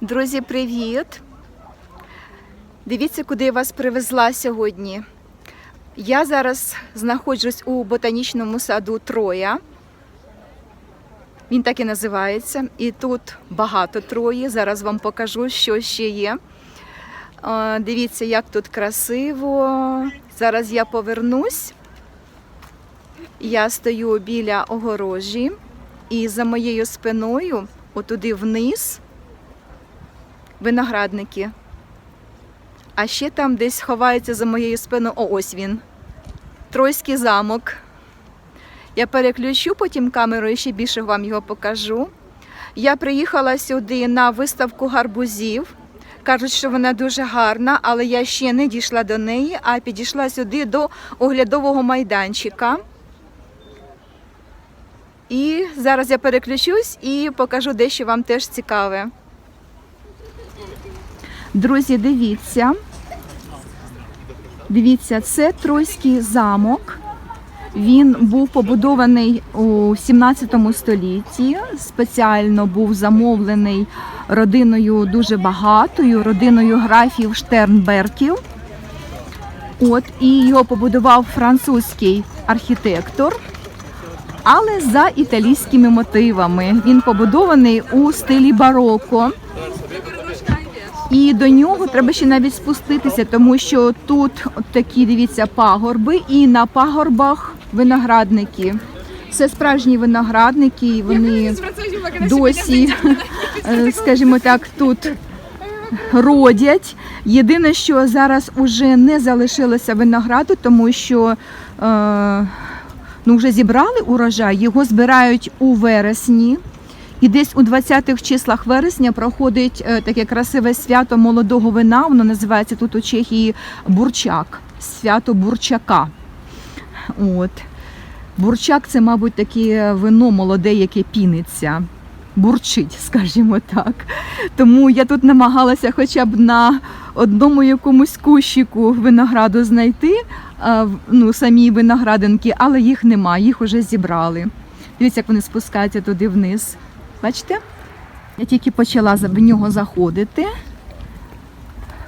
Друзі, привіт! Дивіться, куди я вас привезла сьогодні. Я зараз знаходжусь у ботанічному саду Троя. Він так і називається. І тут багато Трої. Зараз вам покажу, що ще є. Дивіться, як тут красиво. Зараз я повернусь. Я стою біля огорожі, і за моєю спиною, отуди вниз, виноградники. А ще там десь ховається за моєю спиною. О, ось він. Тройський замок. Я переключу потім камеру і ще більше вам його покажу. Я приїхала сюди на виставку гарбузів. Кажуть, що вона дуже гарна, але я ще не дійшла до неї, а підійшла сюди до оглядового майданчика. І зараз я переключусь і покажу дещо вам теж цікаве. Друзі, дивіться. Дивіться, це Тройський замок. Він був побудований у 17 столітті. Спеціально був замовлений родиною дуже багатою, родиною графів Штернберків. От і його побудував французький архітектор, але за італійськими мотивами. Він побудований у стилі бароко. І до нього треба ще навіть спуститися, тому що тут от такі, дивіться, пагорби, і на пагорбах виноградники. Це справжні виноградники, і вони досі, е, скажімо так, тут родять. Єдине, що зараз уже не залишилося винограду, тому що е, ну, вже зібрали урожай, його збирають у вересні. І десь у 20-х числах вересня проходить е, таке красиве свято молодого вина. Воно називається тут у Чехії Бурчак. Свято Бурчака. От. Бурчак це, мабуть, таке вино молоде, яке піниться. Бурчить, скажімо так. Тому я тут намагалася хоча б на одному якомусь кущику винограду знайти, ну, самі виноградинки, але їх нема, їх уже зібрали. Дивіться, як вони спускаються туди вниз. Бачите? Я тільки почала в нього заходити.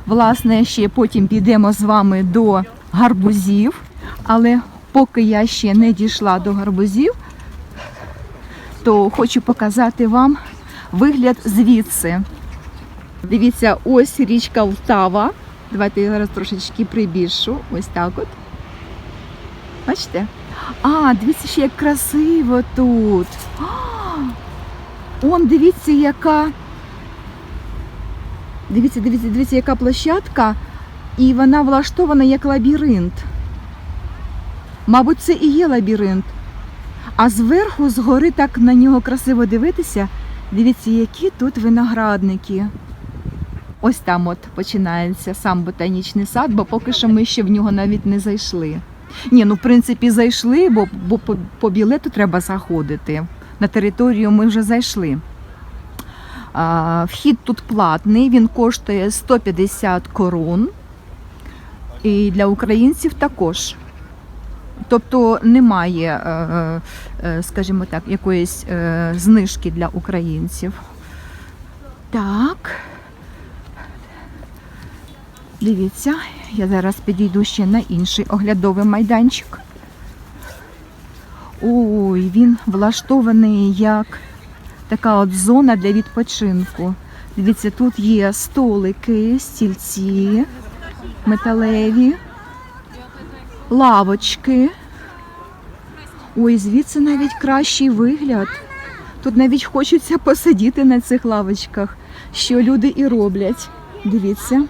Власне, ще потім підемо з вами до гарбузів, але поки я ще не дійшла до гарбузів, то хочу показати вам вигляд звідси. Дивіться, ось річка Лтава. Давайте я зараз трошечки прибільшу. Ось так от. Бачите? А, дивіться, ще як красиво тут. А, Он, дивіться, яка. Дивіться, дивіться, дивіться, яка площадка, і вона влаштована як лабіринт. Мабуть, це і є лабіринт. А зверху, згори так на нього красиво дивитися. Дивіться, які тут виноградники. Ось там от починається сам ботанічний сад, бо поки що ми ще в нього навіть не зайшли. Ні, ну в принципі зайшли, бо, бо по, по білету треба заходити. На територію ми вже зайшли. Вхід тут платний, він коштує 150 корон. І для українців також. Тобто немає, е, е, скажімо так, якоїсь е, знижки для українців. Так. Дивіться, я зараз підійду ще на інший оглядовий майданчик. Ой, він влаштований як така от зона для відпочинку. Дивіться, тут є столики, стільці металеві, лавочки. Ой, звідси навіть кращий вигляд. Тут навіть хочеться посидіти на цих лавочках, що люди і роблять. Дивіться.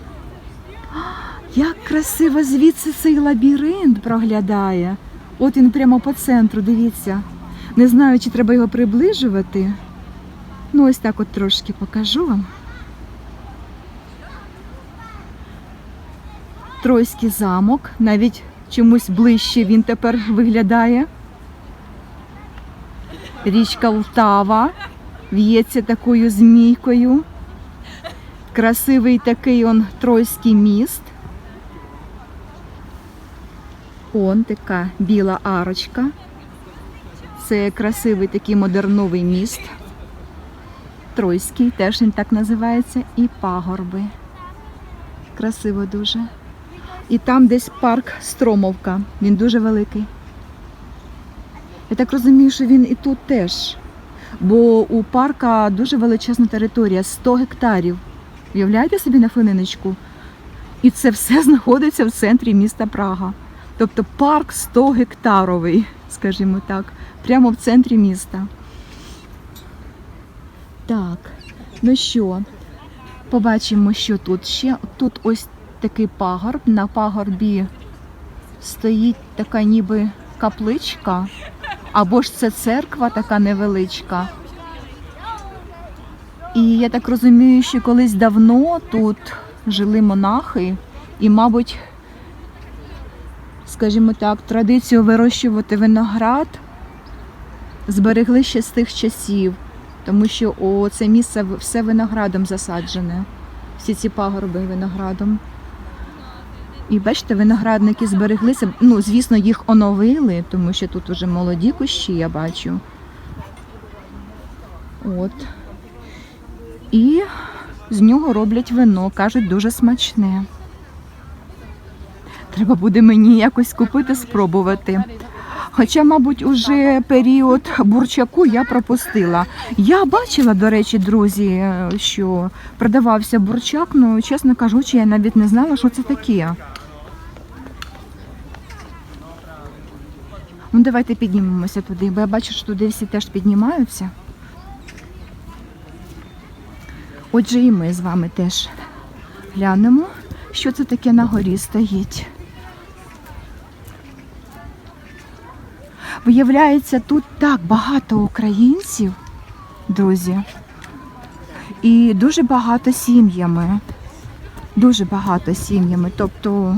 Як красиво звідси цей лабіринт проглядає. От він прямо по центру, дивіться. Не знаю, чи треба його приближувати. Ну, ось так от трошки покажу вам. Тройський замок, навіть чомусь ближче він тепер виглядає. Річка Лтава в'ється такою змійкою. Красивий такий он Тройський міст. Он така біла арочка. Це красивий такий модерновий міст. Тройський, теж він так називається, і пагорби. Красиво дуже. І там десь парк Стромовка. Він дуже великий. Я так розумію, що він і тут теж. Бо у парка дуже величезна територія 100 гектарів. Уявляєте собі на хвилиночку? І це все знаходиться в центрі міста Прага. Тобто парк 100 гектаровий, скажімо так, прямо в центрі міста. Так, ну що, побачимо, що тут ще. Тут ось такий пагорб. На пагорбі стоїть така ніби капличка, або ж це церква така невеличка. І я так розумію, що колись давно тут жили монахи, і, мабуть, скажімо так, традицію вирощувати виноград зберегли ще з тих часів, тому що о, це місце все виноградом засаджене, всі ці пагорби виноградом. І бачите, виноградники збереглися. Ну, звісно, їх оновили, тому що тут уже молоді кущі, я бачу. От. І з нього роблять вино, кажуть, дуже смачне. Треба буде мені якось купити, спробувати. Хоча, мабуть, уже період бурчаку я пропустила. Я бачила, до речі, друзі, що продавався бурчак, ну, чесно кажучи, я навіть не знала, що це таке. Ну, давайте піднімемося туди, бо я бачу, що туди всі теж піднімаються. Отже, і ми з вами теж глянемо, що це таке на горі стоїть. Виявляється, тут так багато українців, друзі, і дуже багато сім'ями. Дуже багато сім'ями. Тобто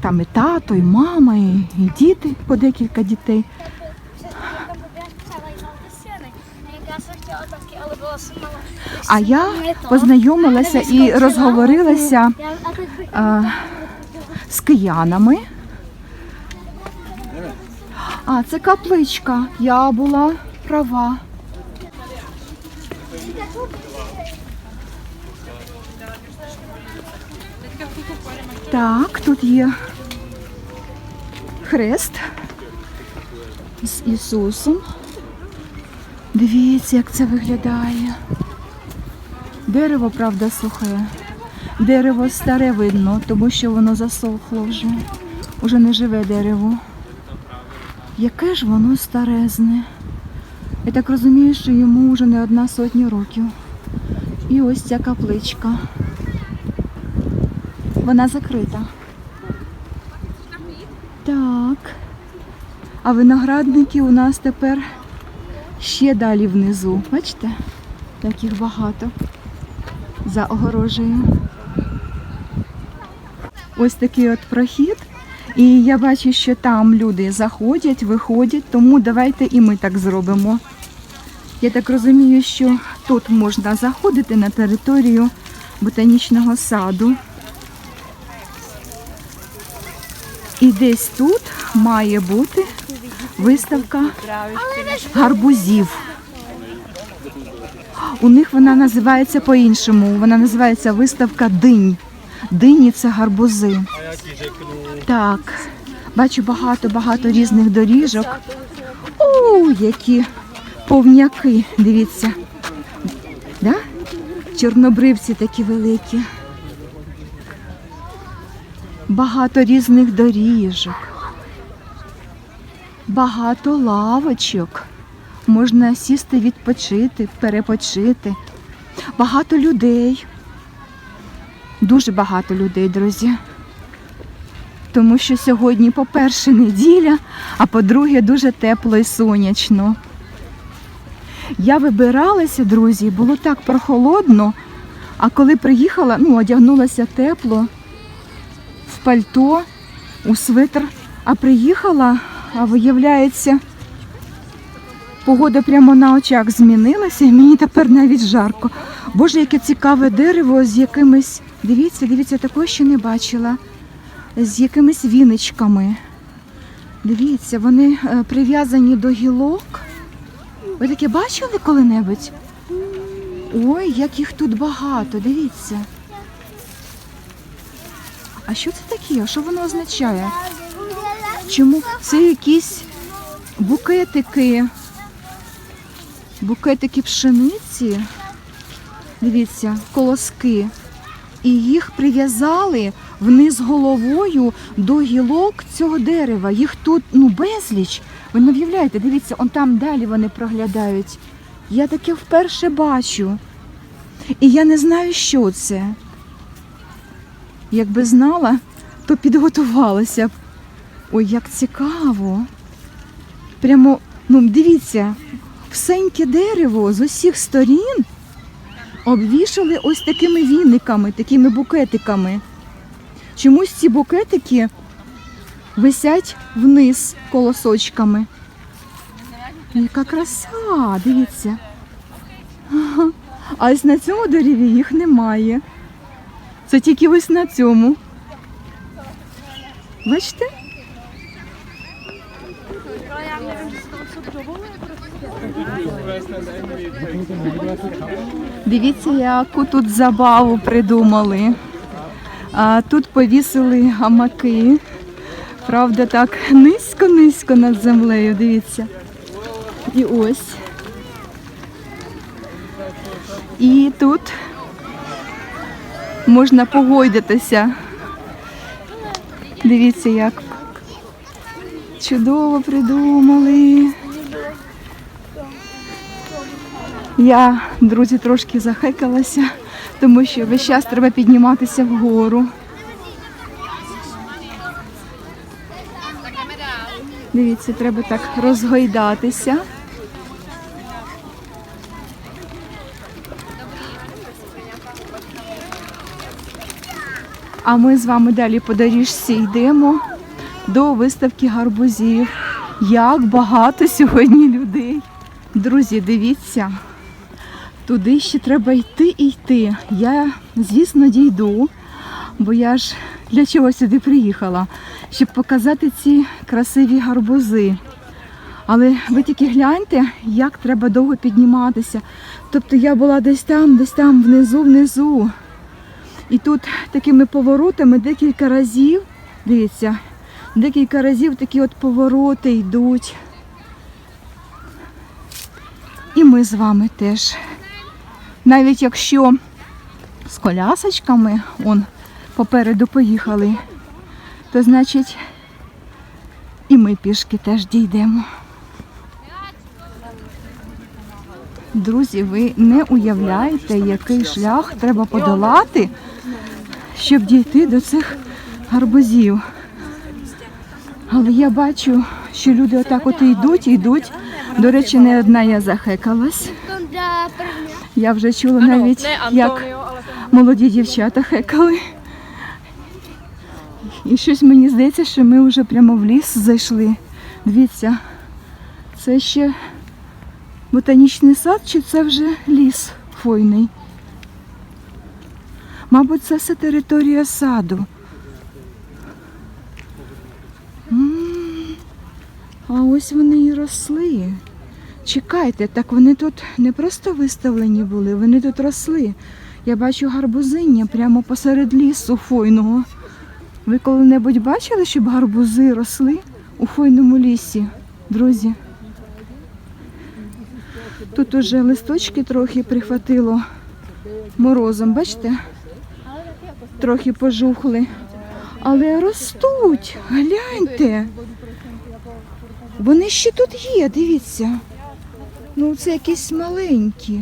там і тато, і мама, і, діти, по декілька дітей. А я познайомилася і розговорилася а, з киянами. А, це капличка. Я була права. Так, тут є хрест з Ісусом. Дивіться, як це виглядає. Дерево, правда, сухе. Дерево старе видно, тому що воно засохло вже. Уже не живе дерево. Яке ж воно старезне. Я так розумію, що йому вже не одна сотня років. І ось ця капличка. Вона закрита. Так. А виноградники у нас тепер ще далі внизу. Бачите? Їх багато. За огорожею. Ось такий от прохід. І я бачу, що там люди заходять, виходять, тому давайте і ми так зробимо. Я так розумію, що тут можна заходити на територію ботанічного саду. І десь тут має бути виставка гарбузів. У них вона називається по-іншому. Вона називається виставка динь. Дині це гарбузи. Так, бачу багато-багато різних доріжок. О, які повняки, дивіться. Да? Чорнобривці такі великі. Багато різних доріжок. Багато лавочок. Можна сісти, відпочити, перепочити. Багато людей. Дуже багато людей, друзі. Тому що сьогодні, по-перше, неділя, а по-друге, дуже тепло і сонячно. Я вибиралася, друзі, було так прохолодно, а коли приїхала, ну, одягнулася тепло, в пальто, у свитер, а приїхала, а виявляється, погода прямо на очах змінилася, і мені тепер навіть жарко. Боже, яке цікаве дерево з якимись. Дивіться, дивіться, такого ще не бачила. З якимись віничками. Дивіться, вони е, прив'язані до гілок. Ви таке бачили коли-небудь? Ой, як їх тут багато, дивіться. А що це таке? Що воно означає? Чому це якісь букетики? Букетики пшениці. Дивіться, колоски. І їх прив'язали вниз головою до гілок цього дерева. Їх тут ну безліч. Ви не уявляєте, дивіться, он там далі вони проглядають. Я таке вперше бачу. І я не знаю, що це. Якби знала, то підготувалася б. Ой, як цікаво. Прямо, ну дивіться, всеньке дерево з усіх сторін обвішали ось такими віниками, такими букетиками. Чомусь ці букетики висять вниз колосочками. Яка краса, дивіться. А ось на цьому дереві їх немає. Це тільки ось на цьому. Бачите? Дивіться, яку тут забаву придумали. Тут повісили гамаки. Правда, так низько-низько над землею, дивіться. І ось. І тут можна погойдатися. Дивіться, як чудово придумали. Я, друзі, трошки захекалася, тому що весь час треба підніматися вгору. Дивіться, треба так розгойдатися. А ми з вами далі по доріжці йдемо до виставки гарбузів. Як багато сьогодні людей. Друзі, дивіться, туди ще треба йти і йти. Я, звісно, дійду, бо я ж для чого сюди приїхала, щоб показати ці красиві гарбузи. Але ви тільки гляньте, як треба довго підніматися. Тобто я була десь там, десь там, внизу, внизу. І тут такими поворотами декілька разів, дивіться, декілька разів такі от повороти йдуть. І ми з вами теж. Навіть якщо з колясочками он попереду поїхали, то значить і ми пішки теж дійдемо. Друзі, ви не уявляєте, який шлях треба подолати, щоб дійти до цих гарбузів. Але я бачу, що люди отак от і йдуть, йдуть. До речі, не одна я захекалась. Я вже чула навіть, як молоді дівчата хекали. І щось мені здається, що ми вже прямо в ліс зайшли. Дивіться, це ще ботанічний сад чи це вже ліс хвойний? Мабуть, це все територія саду. М, А ось вони і росли. Чекайте, так вони тут не просто виставлені були, вони тут росли. Я бачу гарбузиння прямо посеред лісу хвойного. Ви коли-небудь бачили, щоб гарбузи росли у хвойному лісі, друзі? Тут уже листочки трохи прихватило морозом, бачите? Трохи пожухли. Але ростуть, гляньте. Вони ще тут є, дивіться. Ну, це якісь маленькі.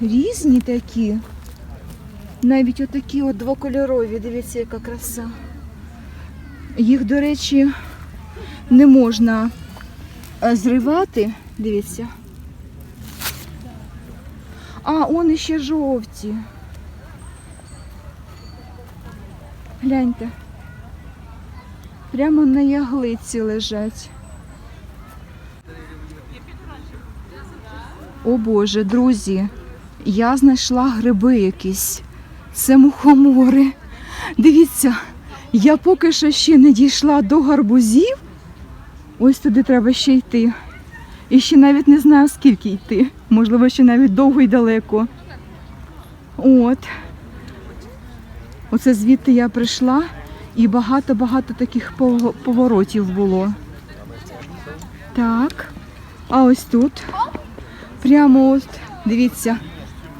Різні такі. Навіть отакі от двокольорові, дивіться, яка краса. Їх, до речі, не можна е, зривати. Дивіться. А, он іще жовті. Гляньте. Прямо на яглиці лежать. О Боже, друзі, я знайшла гриби якісь. Це мухомори. Дивіться, я поки що ще не дійшла до гарбузів. Ось туди треба ще йти. І ще навіть не знаю, скільки йти. Можливо, ще навіть довго і далеко. От. Оце звідти я прийшла, і багато-багато таких поворотів було. Так. А ось тут. Прямо от, дивіться,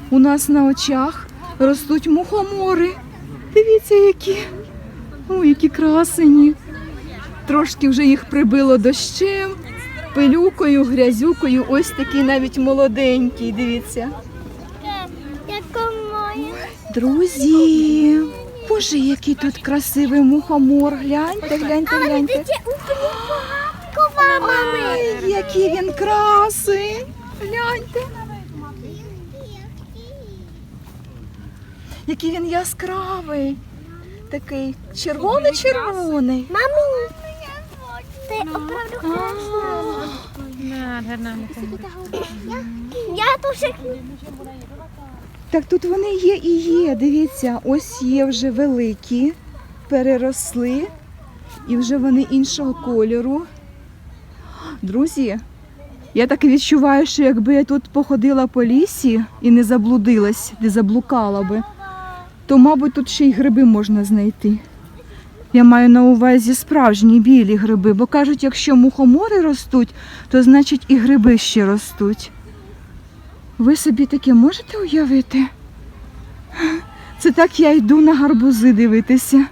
у нас на очах ростуть мухомори. Дивіться, які. О, які красені. Трошки вже їх прибило дощем, пилюкою, грязюкою. Ось такий навіть молоденький, дивіться. Друзі, боже, який тут красивий мухомор. Гляньте, гляньте, гляньте. Ай, який він красий. Гляньте. Який він яскравий. Такий червоний-червоний. Мамі. Ти оправду красна. Я дуже Так тут вони є і є. Дивіться, ось є вже великі, переросли, і вже вони іншого кольору. Друзі, я так відчуваю, що якби я тут походила по лісі і не заблудилась, не заблукала би, то, мабуть, тут ще й гриби можна знайти. Я маю на увазі справжні білі гриби, бо кажуть, якщо мухомори ростуть, то значить і гриби ще ростуть. Ви собі таке можете уявити? Це так я йду на гарбузи дивитися.